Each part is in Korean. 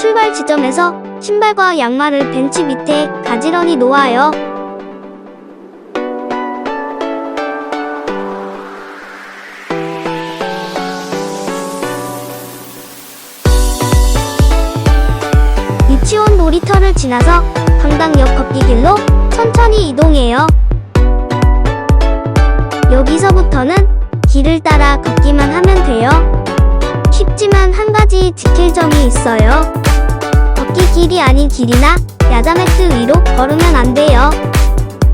출발 지점에서 신발과 양말을 벤치 밑에 가지런히 놓아요. 유치원 놀이터를 지나서 강당역 걷기길로 천천히 이동해요. 여기서부터는 길을 따라 걷기만 하면 돼요. 쉽지만 한 가지 지킬 점이 있어요. 걷기 길이 아닌 길이나 야자매트 위로 걸으면 안 돼요.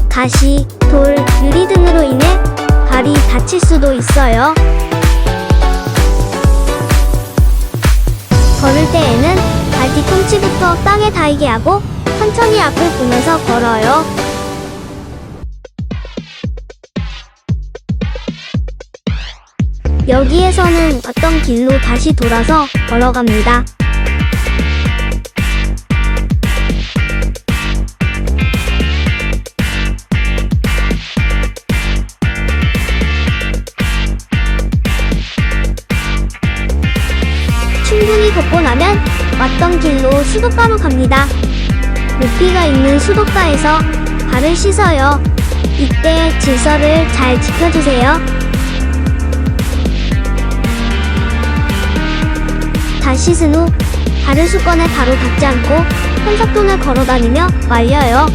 가시, 돌, 유리 등으로 인해 발이 다칠 수도 있어요. 걸을 때에는 발 뒤꿈치부터 땅에 닿이게 하고 천천히 앞을 보면서 걸어요. 여기에서는 어떤 길로 다시 돌아서 걸어갑니다. 충분히 걷고 나면 왔던 길로 수도가로 갑니다. 높이가 있는 수도가에서 발을 씻어요. 이때 질서를 잘 지켜주세요. 다 씻은 후 발을 수건에 바로 닿지 않고 현석돈을 걸어다니며 말려요.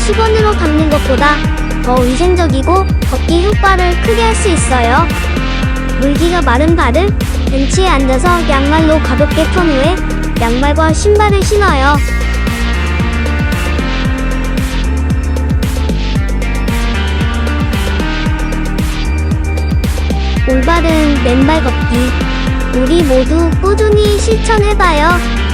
수건으로 닦는 것보다 더 위생적이고 걷기 효과를 크게 할 수 있어요. 물기가 마른 발을 벤치에 앉아서 양말로 가볍게 턴 후에 양말과 신발을 신어요. 올바른 맨발 걷기. 우리 모두 꾸준히 실천해봐요.